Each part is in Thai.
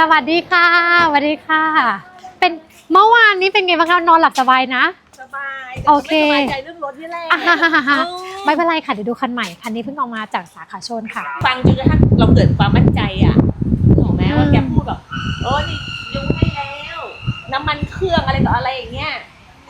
สวัสดีค่ะสวัสดีค่ะ เป็นเมื่อวานนี้เป็นไงบ้างคะนอนหลับสบายนะ สบายโอเคแต่ไม่สบายใจเรื่องรถนี่แหละอ่าฮ่าฮ่าฮ่าเออไม่เป็นไรค่ะเดี๋ยวดูคันใหม่คันนี้เพิ่งออกมาจากสาขาชนค่ะ ฟังจนกระทั่งเราเกิดความมั่นใจอะถูกไหมอืมว่าแกพูดแบบเออนี่ยุงให้แล้ว น้ำมันเครื่องอะไรต่ออะไรอย่างเงี้ย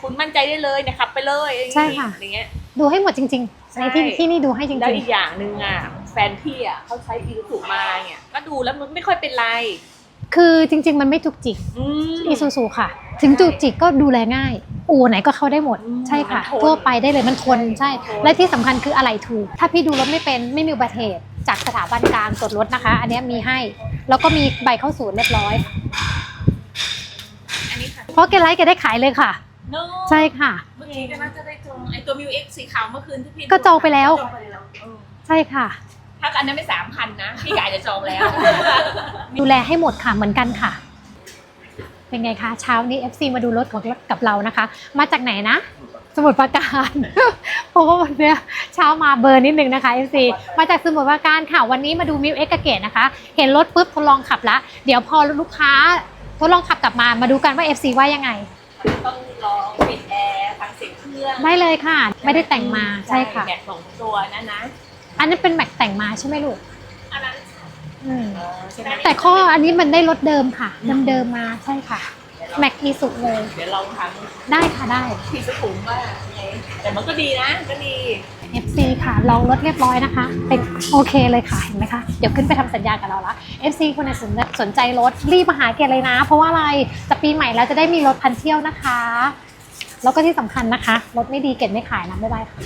คุณมั่นใจได้เลยเนะครับไปเลยใช่ค่ะ อย่างเงี้ย ดูให้หมดจริงๆใช่ ในที่ที่นี่ดูให้จริแล้วงอีกอย่างหนึ่งอะแฟนพี่อะเขาใช้อีซูซูมาเนี่ยก็ดูแล้วมันไม่ค่อยเป็นไรๆ คือจริง ๆ มันไม่จุกจิกอืมอีซูซูค่ะ ถึงจุกจิกก็ดูแลง่าย อู่ไหนก็เข้าได้หมดอืมใช่ค่ะมันทนทั่วไปได้เลยมันทนใช่มันทนและที่สำคัญคืออะไรถูก ถ้าพี่ดูรถไม่เป็นไม่มีอุบัติเหตุจากสถาบันการตรวจรถนะคะ อันเนี้ยมีให้ แล้วก็มีใบเข้าศูนย์เรียบร้อยอันนี้ค่ะเพราะแกไลฟ์แกได้ขายเลยค่ะโน้ใช่ค่ะเมื่อกี้ก็น่าจะได้จองไอตัวมิวเอ็กสีขาวเมื่อคืนที่พี่ก็จองไปแล้วจองไปแล้วเออใช่ค่ะ ถ้าอันนั้นไม่สามพันนะ พี่กายจะจองแล้ว ดูแลให้หมดค่ะเหมือนกันค่ะ เป็นไงคะเช้านี้ FC มาดูรถของกับเรานะคะ มาจากไหนนะ สมุทรปราการ เพราะว่าวันเนี้ยเช้ามาเบอร์นิดนึงนะคะ FC มาจากสมุทรปราการค่ะ วันนี้มาดูมิวเอ็กเกตนะคะ เห็นรถปุ๊บทดลองขับละเดี๋ยวพอลูกค้าทดลองขับกลับมามาดูกันว่า FC ว่ายังไง ต้องลองปิดแอร์ฟังเสียงเครื่องได้เลยค่ะ ไม่ได้แต่งมาใช่ค่ะ แบตสองตัวนะนะ อันนี้เป็นแม็กแต่งมาใช่ไหมลูกอันนั้นอืมเออใช่ไหมแต่ข้ออันนี้มันได้รถเดิมค่ะ เดิมๆมาใช่ค่ะ แม็กอีสุเลย เดี๋ยวลองทได้ค่ะได้ำพี่สุขุมว่าไงแต่มันก็ดีนะก็ดี FC ค่ะลองรถเรียบร้อยนะคะ เป็นโอเคเลยค่ะเห็นไหมคะ เดี๋ยวขึ้นไปทำสัญญากับเราละ FC คนไหนสนสนใจรถรีบมาหาเกดเลยนะ เพราะว่าอะไรจะปีใหม่แล้วจะได้มีรถพันเที่ยวนะคะ แล้วก็ที่สำคัญนะคะ รถไม่ดีเกดไม่ขายนะบ๊ายบายค่ะ